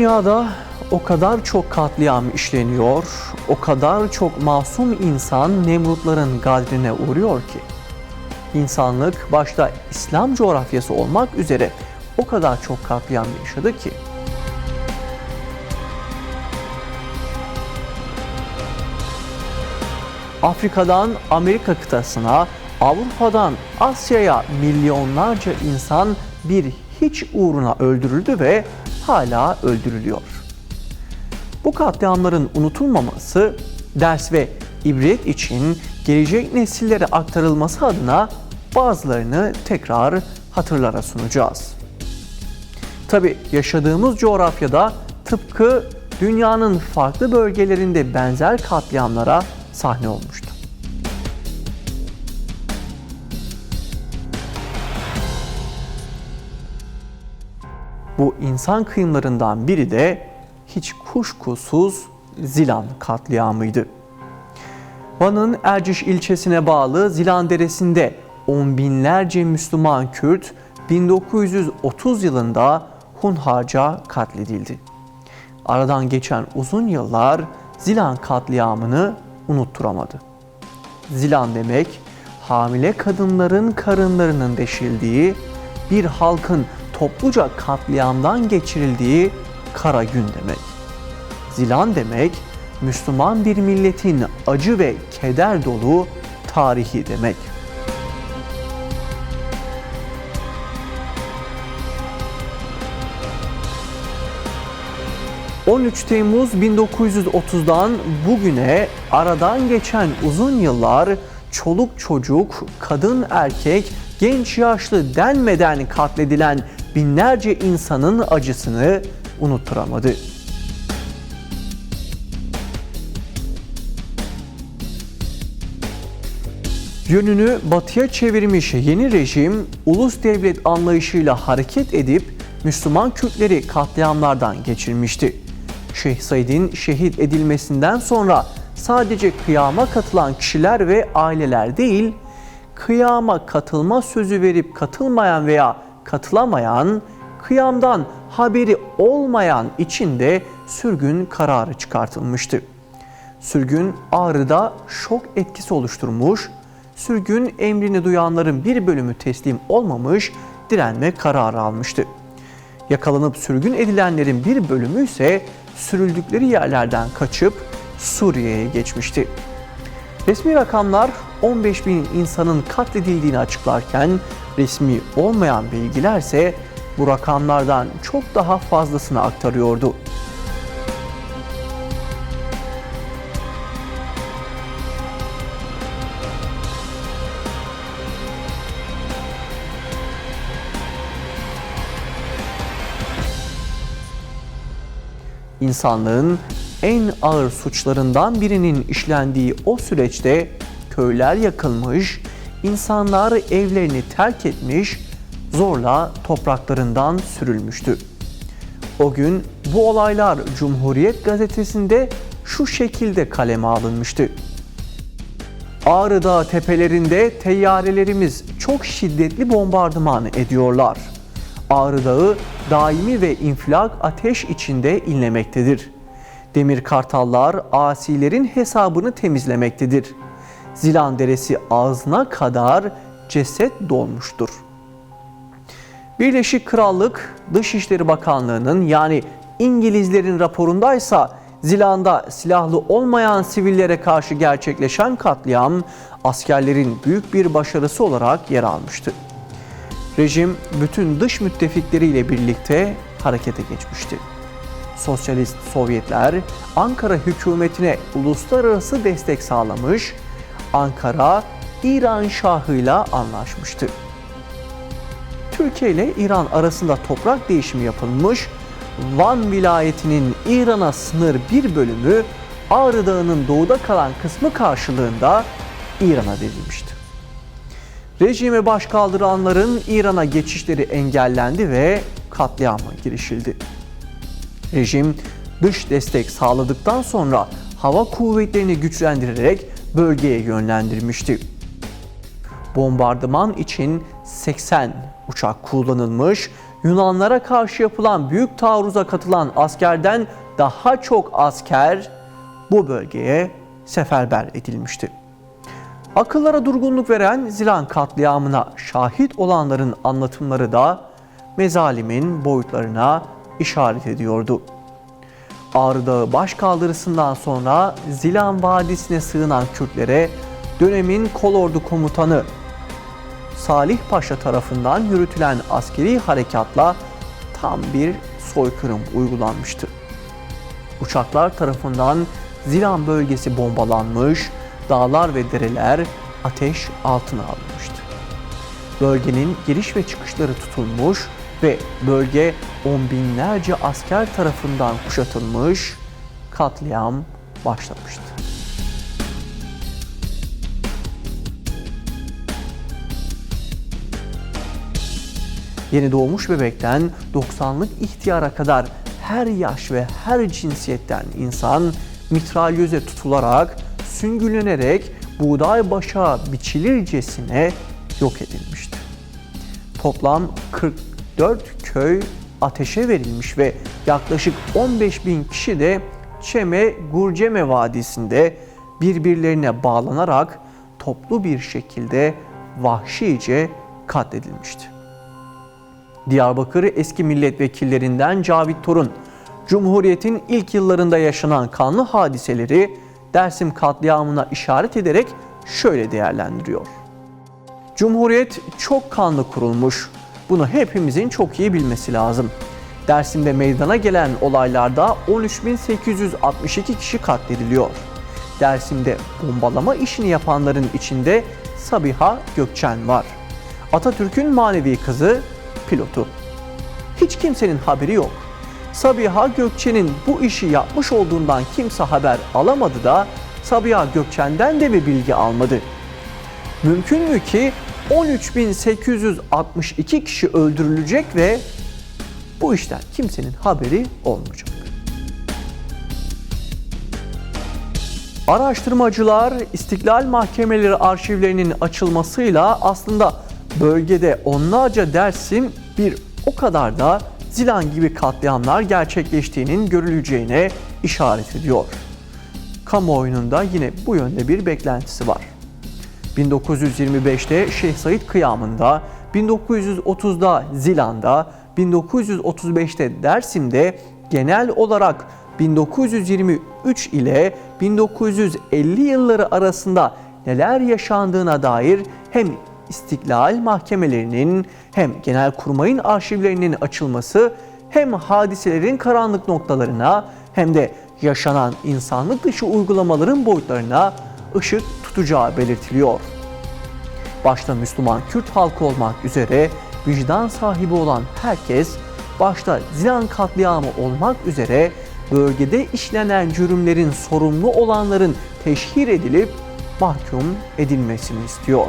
Dünyada o kadar çok katliam işleniyor, o kadar çok masum insan Nemrutların gadrine uğruyor ki. İnsanlık başta İslam coğrafyası olmak üzere o kadar çok katliam yaşadı ki. Afrika'dan Amerika kıtasına, Avrupa'dan Asya'ya milyonlarca insan bir hiç uğruna öldürüldü ve hala öldürülüyor. Bu katliamların unutulmaması, ders ve ibret için gelecek nesillere aktarılması adına bazılarını tekrar hatırlara sunacağız. Tabi yaşadığımız coğrafyada tıpkı dünyanın farklı bölgelerinde benzer katliamlara sahne olmuştu. Bu insan kıyımlarından biri de hiç kuşkusuz Zilan katliamıydı. Van'ın Erciş ilçesine bağlı Zilan Deresi'nde on binlerce Müslüman Kürt 1930 yılında hunharca katledildi. Aradan geçen uzun yıllar Zilan katliamını unutturamadı. Zilan demek hamile kadınların karınlarının deşildiği, bir halkın topluca katliamdan geçirildiği kara gün demek. Zilan demek Müslüman bir milletin acı ve keder dolu tarihi demek. ...13 Temmuz 1930'dan bugüne aradan geçen uzun yıllar çoluk çocuk, kadın erkek, genç yaşlı denmeden katledilen binlerce insanın acısını unutturamadı. Yönünü batıya çevirmiş yeni rejim ulus devlet anlayışıyla hareket edip Müslüman Kürtleri katliamlardan geçirmişti. Şeyh Said'in şehit edilmesinden sonra sadece kıyama katılan kişiler ve aileler değil, kıyama katılma sözü verip katılmayan veya katılamayan, kıyamdan haberi olmayan için de sürgün kararı çıkartılmıştı. Sürgün Ağrı'da şok etkisi oluşturmuş, sürgün emrini duyanların bir bölümü teslim olmamış, direnme kararı almıştı. Yakalanıp sürgün edilenlerin bir bölümü ise sürüldükleri yerlerden kaçıp Suriye'ye geçmişti. Resmi rakamlar 15 bin insanın katledildiğini açıklarken resmi olmayan bilgilerse bu rakamlardan çok daha fazlasını aktarıyordu. İnsanlığın en ağır suçlarından birinin işlendiği o süreçte köyler yakılmış, insanlar evlerini terk etmiş, zorla topraklarından sürülmüştü. O gün bu olaylar Cumhuriyet gazetesinde şu şekilde kaleme alınmıştı. Ağrı Dağı tepelerinde teyyarelerimiz çok şiddetli bombardıman ediyorlar. Ağrı Dağı daimi ve infilak ateş içinde inlemektedir. Demir kartallar asilerin hesabını temizlemektedir. Zilan Deresi ağzına kadar ceset dolmuştur. Birleşik Krallık Dışişleri Bakanlığı'nın yani İngilizlerin raporundaysa Zilan'da silahlı olmayan sivillere karşı gerçekleşen katliam askerlerin büyük bir başarısı olarak yer almıştı. Rejim bütün dış müttefikleriyle birlikte harekete geçmişti. Sosyalist Sovyetler Ankara hükümetine uluslararası destek sağlamış, Ankara İran Şahı'yla anlaşmıştı. Türkiye ile İran arasında toprak değişimi yapılmış, Van vilayetinin İran'a sınır bir bölümü Ağrı Dağı'nın doğuda kalan kısmı karşılığında İran'a verilmişti. Rejime başkaldıranların İran'a geçişleri engellendi ve katliama girişildi. Rejim dış destek sağladıktan sonra hava kuvvetlerini güçlendirerek bölgeye yönlendirmişti. Bombardıman için 80 uçak kullanılmış, Yunanlara karşı yapılan büyük taarruza katılan askerden daha çok asker bu bölgeye seferber edilmişti. Akıllara durgunluk veren Zilan katliamına şahit olanların anlatımları da mezalimin boyutlarına işaret ediyordu. Ağrı Dağı başkaldırısından sonra Zilan Vadisi'ne sığınan Kürtlere dönemin kolordu komutanı Salih Paşa tarafından yürütülen askeri harekatla tam bir soykırım uygulanmıştı. Uçaklar tarafından Zilan bölgesi bombalanmış, dağlar ve dereler ateş altına alınmıştı. Bölgenin giriş ve çıkışları tutulmuş ve bölge on binlerce asker tarafından kuşatılmış, katliam başlamıştı. Yeni doğmuş bebekten 90'lık ihtiyara kadar her yaş ve her cinsiyetten insan mitralyöze tutularak, süngülenerek buğday başa biçilircesine yok edilmişti. Toplam 44 köy ateşe verilmiş ve yaklaşık 15 bin kişi de Çeme Gurceme Vadisi'nde birbirlerine bağlanarak toplu bir şekilde vahşice katledilmişti. Diyarbakır eski milletvekillerinden Cavit Torun, Cumhuriyet'in ilk yıllarında yaşanan kanlı hadiseleri Dersim katliamına işaret ederek şöyle değerlendiriyor. Cumhuriyet çok kanlı kurulmuş. Bunu hepimizin çok iyi bilmesi lazım. Dersim'de meydana gelen olaylarda 13.862 kişi katlediliyor. Dersim'de bombalama işini yapanların içinde Sabiha Gökçen var. Atatürk'ün manevi kızı pilotu. Hiç kimsenin haberi yok. Sabiha Gökçen'in bu işi yapmış olduğundan kimse haber alamadı da Sabiha Gökçen'den de mi bilgi almadı? Mümkün mü ki 13.862 kişi öldürülecek ve bu işten kimsenin haberi olmayacak? Araştırmacılar İstiklal Mahkemeleri arşivlerinin açılmasıyla aslında bölgede onlarca Dersim bir o kadar da Zilan gibi katliamlar gerçekleştiğinin görüleceğine işaret ediyor. Kamuoyunun da yine bu yönde bir beklentisi var. 1925'te Şeyh Said kıyamında, 1930'da Zilan'da, 1935'te Dersim'de genel olarak 1923 ile 1950 yılları arasında neler yaşandığına dair hem istiklal mahkemelerinin hem genelkurmayın arşivlerinin açılması hem hadiselerin karanlık noktalarına hem de yaşanan insanlık dışı uygulamaların boyutlarına ışık tutacağı belirtiliyor. Başta Müslüman Kürt halkı olmak üzere vicdan sahibi olan herkes, başta Zilan katliamı olmak üzere bölgede işlenen cürümlerin sorumlu olanların teşhir edilip mahkum edilmesini istiyor.